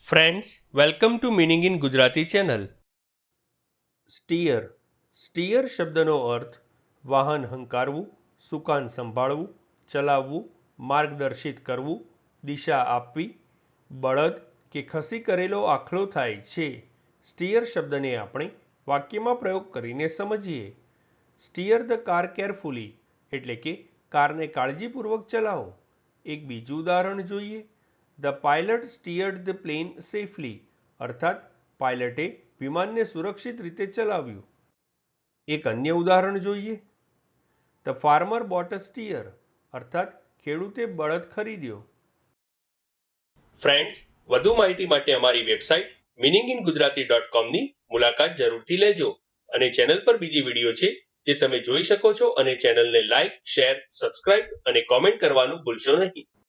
Friends welcome to meaning in Gujarati channel steer steer શબ્દનો અર્થ વાહન હંકારવું, સુકાન સંભાળવું, ચલાવવું, માર્ગદર્શિત કરવું, દિશા આપવી, બળદ કે ખસી કરેલો આખલો થાય છે. સ્ટીયર શબ્દને આપણે વાક્યમાં પ્રયોગ કરીને સમજીએ. સ્ટીયર ધ કાર કેરફુલી એટલે કે કારને કાળજીપૂર્વક ચલાવો. એક બીજું ઉદાહરણ જોઈએ. The pilot steered the plane safely અર્થાત પાયલટે વિમાનને સુરક્ષિત રીતે ચલાવ્યું. એક અન્ય ઉદાહરણ જોઈએ. The farmer bought a steer અર્થાત, ખેડૂતે બળદ ખરીદ્યો. ફ્રેન્ડ્સ વધુ માહિતી માટે અમારી website meaning in Gujarati dot કોમની મુલાકાત જરૂરથી લેજો અને ચેનલ પર બીજી વીડિયો છે જે તમે જોઈ શકો છો અને ચેનલને લાઇક શેર સબસ્ક્રાઇબ અને કોમેન્ટ કરવાનું ભૂલશો નહીં.